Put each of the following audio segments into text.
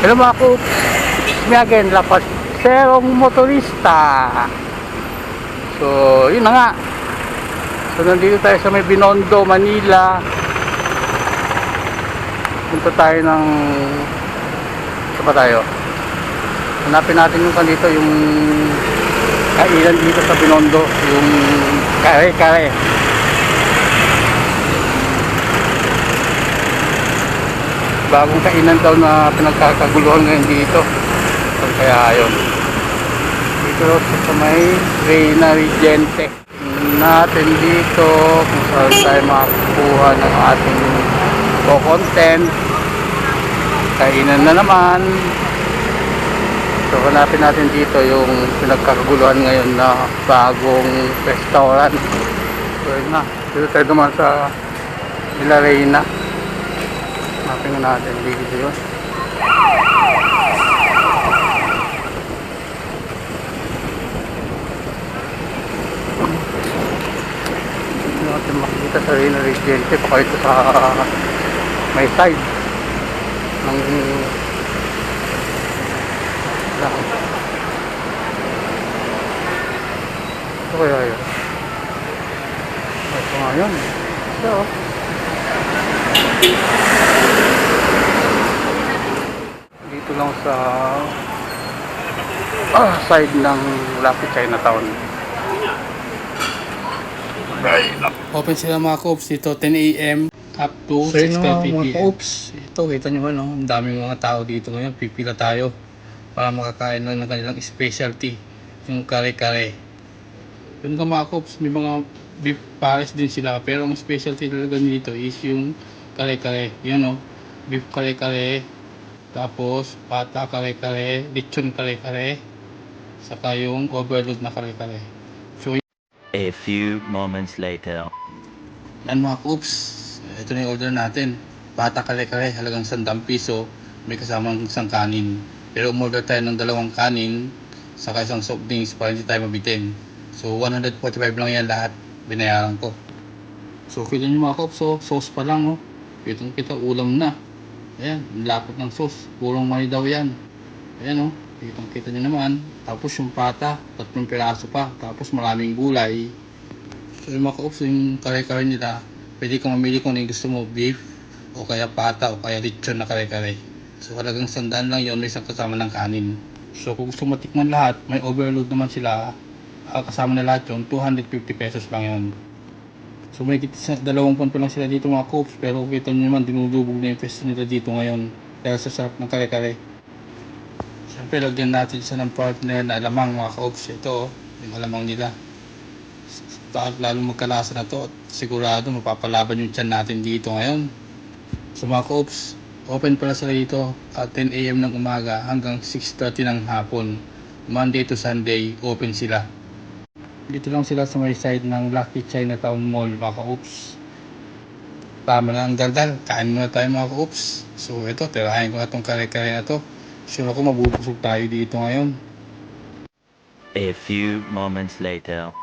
Hello mga koops, me again, Lapas Serong Motorista. So, yun na nga. So, nandito tayo sa may Binondo, Manila. Punta tayo ng... Saan pa tayo? Hanapin natin yung kanito, yung kailan dito sa Binondo. Yung kare-kare. Bagong kainan daw na pinagkakaguluhan ngayon dito. So, kaya ayun. Dito sa may Reina Regente. Natin dito kung saan tayo makakuha ng ating co-content. Kainan na naman. So hanapin natin dito yung pinagkakaguluhan ngayon na bagong restaurant. So yun na. Dito tayo naman sa Villa Reina. Hanapin nga natin dito yun. Hindi natin makikita sa Reina Regente baka ito sa may side ng lang. Ito kaya yun. Ito nga yun. Ito. oh. dito lang sa ah, side ng Lucky Chinatown. Open sila mga coops dito 10 a.m. up to So yun 6.30 nga mga p.m. koops, ito kita nyo ano, ang daming mga tao dito ngayon, pipila tayo para makakain lang ng kanilang specialty, yung kare-kare. Yun nga mga koops, may mga beef pares din sila, pero ang specialty talaga dito is yung kare-kare, yun o, beef kare-kare, tapos pata kare-kare, lechon kare-kare, saka yung overload na kare-kare. So A few moments later. Yan mga coops, ito na yung order natin. Bata kare-kare, halagang 100 piso, may kasamang isang kanin. Pero umorder tayo ng dalawang kanin, saka isang soft drinks para hindi tayo mabitin. So 145 lang yan lahat, binayaran ko. So kita nyo mga coops, so, sauce pa lang oh. Kitang kita ulam na. Ayan, lapot ng sauce, purong mani daw yan. Ayan oh, kitang kita nyo naman. Tapos yung pata, tatlong piraso pa. Tapos maraming gulay. So yung mga yung kare-kare nila, pwede kang mamili kung ano gusto mo, beef, o kaya pata, o kaya lechon na kare-kare. So halagang sandaan lang yun, isang kasama ng kanin. So kung gusto matikman lahat, may overload naman sila, ah, kasama na lahat yun, 250 pesos lang yun. So may sa dalawang pa lang sila dito mga coops, pero kita nyo naman, dinudubog na yung pwesto nila dito ngayon, dahil sa sarap ng kare-kare. Siyempre, lagyan natin siya ng partner na alamang mga ka-ops. Ito, oh, yung alamang nila. Lalo magkalasa na to? At sigurado mapapalaban yung tiyan natin dito ngayon. So mga ka-ops, open pala sila dito at 10 a.m. ng umaga hanggang 6.30 ng hapon. Monday to Sunday, open sila. Dito lang sila sa may side ng Lucky Chinatown Mall mga ka-ops. Tama na ang daldal. Kain muna tayo mga ka-ops. So ito, tirahin ko na itong kare-kare na to. Sure ako mabubusog tayo dito ngayon. A few moments later.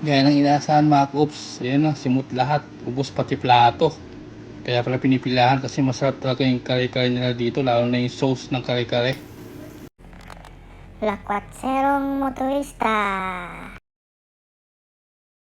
Gaya ng inaasahan mga koops, ayan na, simot lahat, ubos pati plato. Kaya pala pinipilahan kasi masarap talaga yung kare-kare nila dito, lalo na yung sauce ng kare-kare. Lakwatserong motorista.